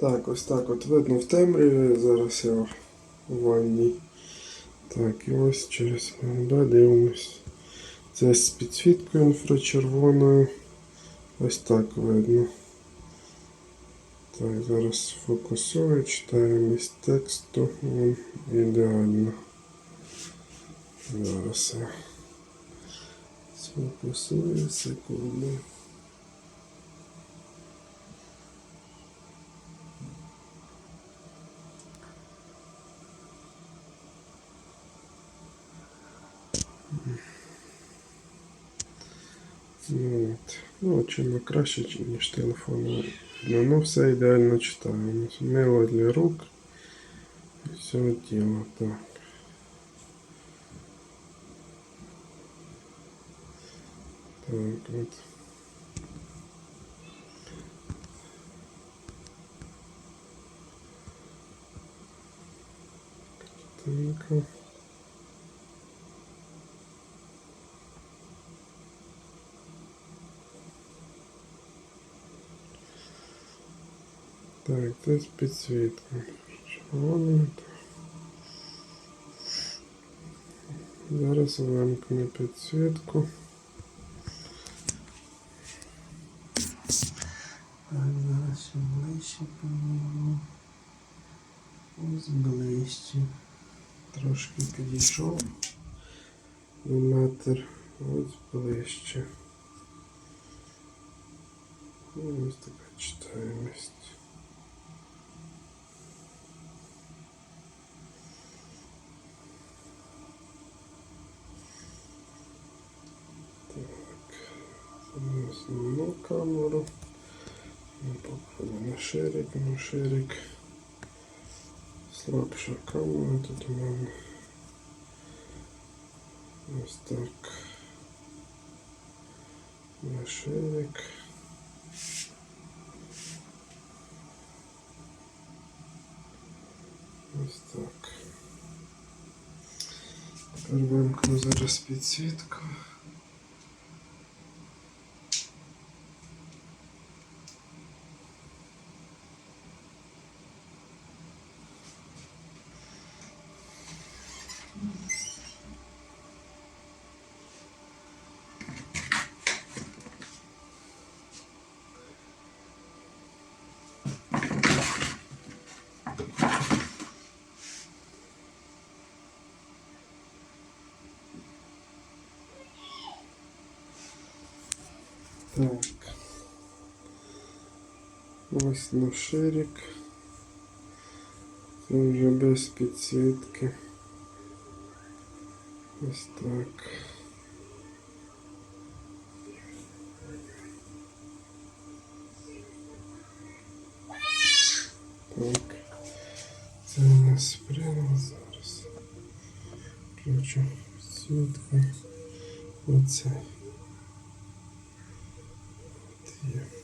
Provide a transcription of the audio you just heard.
Так, ось так от видно в темряві, зараз я в ванні. Так, і ось через МБ дивимось. Це з підсвіткою інфрачервоною. Ось так видно. Так, зараз фокусую, читаємо із тексту. Вон, ідеально. Зараз я сфокусую секунду. от. Ну, чим краще, чим- ніж телефон. Ну, ну, все ідеально читаємо. Мило для рук. І все тіло. Так. Так, от. Так. Так, це з підсвіткою. Червоною. Зараз вимкну підсвітку. Так, зараз ще ближче помогу. Ось ближче. Трошки підійшов. На метр. Ось ближче. Ну, Ось така читаємість. основну камеру. Ну, Попробуємо на ширик, на ширик. Слабша камера тут у мене. Ось так. На ширик. Ось так. Тепер вимкну зараз підсвітку. Так. Ось на ширик. Це вже без підсвітки. Ось так. Так. Це у нас прямо зараз. Включу підсвітку. Оце. От є.